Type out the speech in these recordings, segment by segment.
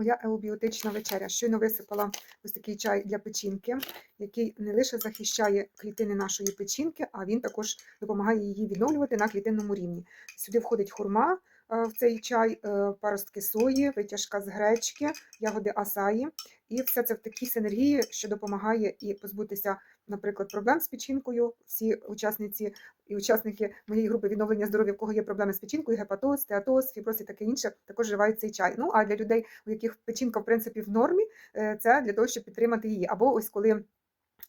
Моя еубіотична вечеря. Щойно висипала ось такий чай для печінки, який не лише захищає клітини нашої печінки, а він також допомагає її відновлювати на клітинному рівні. Сюди входить хурма в цей чай, е, паростки сої, витяжка з гречки, ягоди асаї. І все це в такій синергії, що допомагає і позбутися, наприклад, проблем з печінкою. Всі учасниці і учасники моєї групи відновлення здоров'я, в кого є проблеми з печінкою, гепатоз, стеатоз, фіброз і таке інше, також вживають цей чай. Ну а для людей, у яких печінка в принципі в нормі, е, це для того, щоб підтримати її. Або ось коли.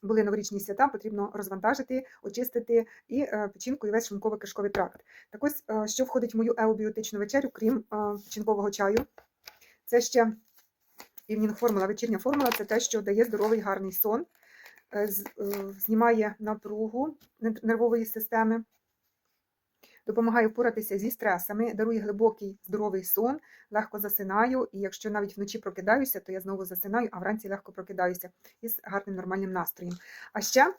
Були новорічні свята, потрібно розвантажити, очистити і е, печінку, і весь шлунково-кишковий тракт. Так ось, е, що входить в мою еобіотичну вечерю, крім е, печінкового чаю, це ще івнінг формула, вечірня формула це те, що дає здоровий гарний сон, знімає напругу нервової системи, допомагає впоратися зі стресами, дарує глибокий здоровий сон, легко засинаю, і якщо навіть вночі прокидаюся, то я знову засинаю, а вранці легко прокидаюся із гарним нормальним настроєм. А ще е,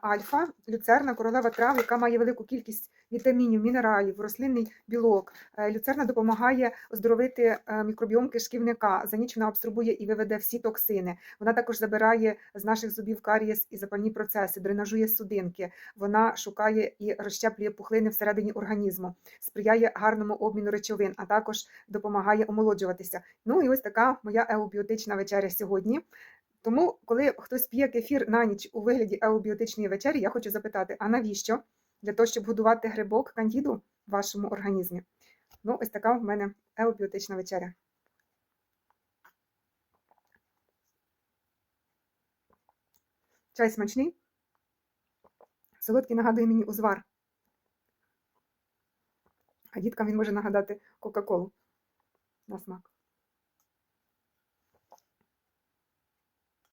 альфа, люцерна, королева трав, яка має велику кількість вітамінів, мінералів, рослинний білок. Е, Люцерна допомагає оздоровити е, мікробіом кишківника. За ніч вона абсорбує і виведе всі токсини. Вона також забирає з наших зубів карієс і запальні процеси, дренажує судинки. Вона шукає і розщеплює пухлини всередині організму, сприяє гарному обміну речовин, а також допомагає омолоджуватися. Ну і ось така моя еубіотична вечеря сьогодні. Тому, коли хтось п'є кефір на ніч у вигляді еубіотичної вечері, я хочу запитати: а навіщо? Для того, щоб годувати грибок кандіду в вашому організмі. Ну, ось така в мене еубіотична вечеря. Чай смачний. Солодкий нагадує мені узвар. А діткам він може нагадати Кока-Колу на смак.